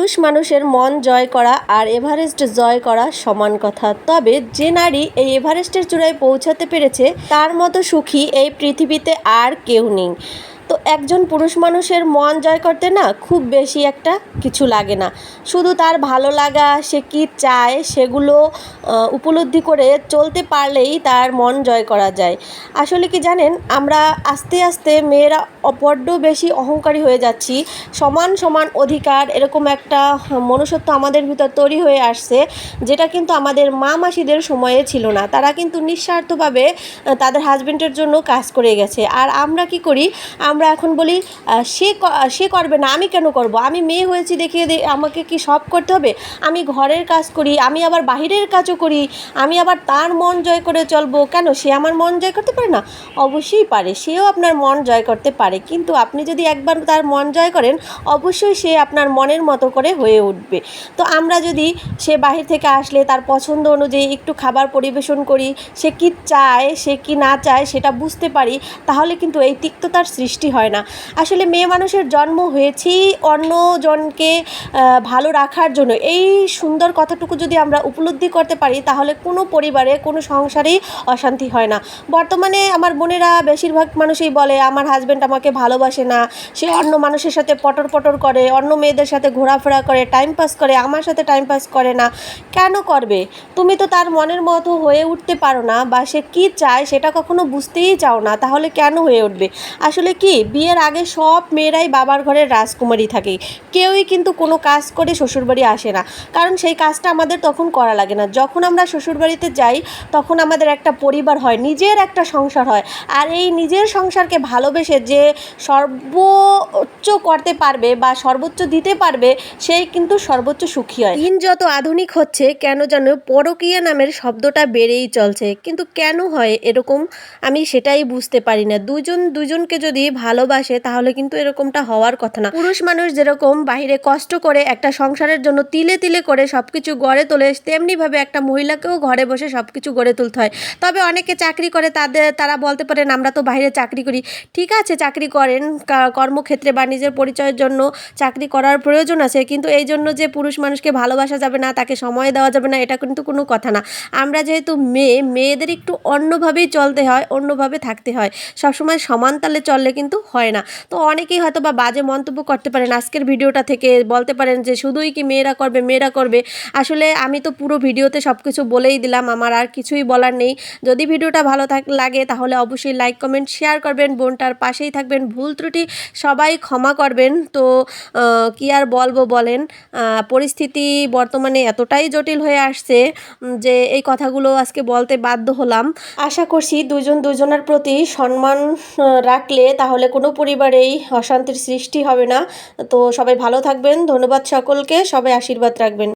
পুরুষ মানুষের মন জয় করা আর এভারেস্ট জয় করা সমান কথা। তবে যে নারী এই এভারেস্টের চূড়ায় পৌঁছাতে পেরেছে, তার মতো সুখী এই পৃথিবীতে আর কেউ নেই। তো একজন পুরুষ মানুষের মন জয় করতে না খুব বেশি একটা কিছু লাগে না। শুধু তার ভালো লাগা, সে কী চায় সেগুলো উপলব্ধি করে চলতে পারলেই তার মন জয় করা যায়। আসলে কি জানেন, আমরা আস্তে আস্তে মেয়েরা বড্ড বেশি অহংকারী হয়ে যাচ্ছি। সমান সমান অধিকার এরকম একটা মনুষ্যত্ব আমাদের ভিতর তৈরি হয়ে আসছে, যেটা কিন্তু আমাদের মা মাসিদের সময়ে ছিল না। তারা কিন্তু নিঃস্বার্থভাবে তাদের হাজবেন্ডের জন্য কাজ করে গেছে। আর আমরা কি করি আমরা এখন বলি সে সে করবে না, আমি কেন করব? আমি মেয়ে হয়েছি দেখিয়ে দে, আমাকে কি সব করতে হবে? আমি ঘরের কাজ করি, আমি আবার বাহিরের কাজও করি, আমি আবার তার মন জয় করে চলবো, কেন? সে আমার মন জয় করতে পারে না? অবশ্যই পারে, সেও আপনার মন জয় করতে পারে, কিন্তু আপনি যদি একবার তার মন জয় করেন, অবশ্যই সে আপনার মনের মতো করে হয়ে উঠবে। তো আমরা যদি সে বাহির থেকে আসলে তার পছন্দ অনুযায়ী একটু খাবার পরিবেশন করি, সে কি চায়, সে কি না চায়, সেটা বুঝতে পারি, তাহলে কিন্তু এই তিক্ততার সৃষ্টি হয় না। আসলে মেয়ে মানুষের জন্ম হয়েছি অন্যজনকে ভালো রাখার জন্য। এই সুন্দর কথাটুকু যদি আমরা উপলব্ধি করতে পারি, তাহলে কোনো পরিবারে, কোনো সংসারেই অশান্তি হয় না। বর্তমানে আমার বোনেরা বেশিরভাগ মানুষই বলে, আমার হাজব্যান্ড আমাকে ভালোবাসে না। সে অন্য মানুষের সাথে পটর পটর করে, অন্য মেয়েদের সাথে ঘোরাফেরা করে টাইম পাস করে, আমার সাথে টাইম পাস করে না। কেন করবে? তুমি তো তার মনের মতো হয়ে উঠতে পারো না, বা সে কী চায় সেটা কখনো বুঝতেই চাও না, তাহলে কেন হয়ে উঠবে? আসলে কি? বিয়ের আগে সব মেয়েরাই বাবার ঘরের রাজকুমারী থাকে। কেউই কিন্তু কোনো কাজ করে শ্বশুরবাড়ি আসে না। কারণ সেই কাজটা আমাদের তখন করা লাগে না। যখন আমরা শ্বশুরবাড়িতে যাই, তখন আমাদের একটা পরিবার হয়, নিজের একটা সংসার হয়। আর এই নিজের সংসারকে ভালোবেসে যে সর্বোচ্চ করতে পারবে বা সর্বোচ্চ দিতে পারবে, সেই কিন্তু সর্বোচ্চ সুখী হয়। দিন যত আধুনিক হচ্ছে, কেন যেন পরকীয়া নামের শব্দটা বেড়েই চলছে। কিন্তু কেন হয় এরকম, আমি সেটাই বুঝতে পারি না। দুজন, দুজনকে যদি ভালোবাসে, তাহলে কিন্তু এরকমটা হওয়ার কথা না। পুরুষ মানুষ যেরকম বাইরে কষ্ট করে একটা সংসারের জন্য তিলে তিলে করে সবকিছু গড়ে তোলে, তেমনিভাবে একটা মহিলাকেও ঘরে বসে সবকিছু গড়ে তুলতে হয়। তবে অনেকে চাকরি করে, তাদের, তারা বলতে পারেন, আমরা তো বাইরে চাকরি করি। ঠিক আছে, চাকরি করেন কর্মক্ষেত্রে বা নিজের পরিচয়ের জন্য চাকরি করার প্রয়োজন আছে, কিন্তু এই জন্য যে পুরুষ মানুষকে ভালোবাসা যাবে না, তাকে সময় দেওয়া যাবে না, এটা কিন্তু কোনো কথা না। আমরা যেহেতু মেয়ে, মেয়েদের একটু অন্যভাবেই চলতে হয়, অন্যভাবে থাকতে হয়। সবসময় সমান তালে চললে কিন্তু হয় না। তো অনেকেই হয়তো বা বাজে মন্তব্য করতে পারেন আজকের ভিডিওটা থেকে বলতে পারেন যে, শুধুই কি মেয়েরা করবে? মেয়েরা করবে? আসলে আমি তো পুরো ভিডিওতে সব কিছু বলেই দিলাম। আমার আর কিছুই বলার নেই। যদি ভিডিওটা ভালো থাক, লাগে তাহলে অবশ্যই লাইক, কমেন্ট, শেয়ার করবেন। বোনটার পাশেই থাকবেন। ভুল ত্রুটি সবাই ক্ষমা করবেন। তো কি আর বলব বলেন? পরিস্থিতি বর্তমানে এতটাই জটিল হয়ে আসছে যে এই কথাগুলো আজকে বলতে বাধ্য হলাম। আশা করছি দুজন দুজনের প্রতি সম্মান রাখলে রাখলে তাহলে কোনো পরিবারেই অশান্তির সৃষ্টি হবে না। তো সবাই ভালো থাকবেন। ধন্যবাদ সকলকে। সবাই আশীর্বাদ রাখবেন।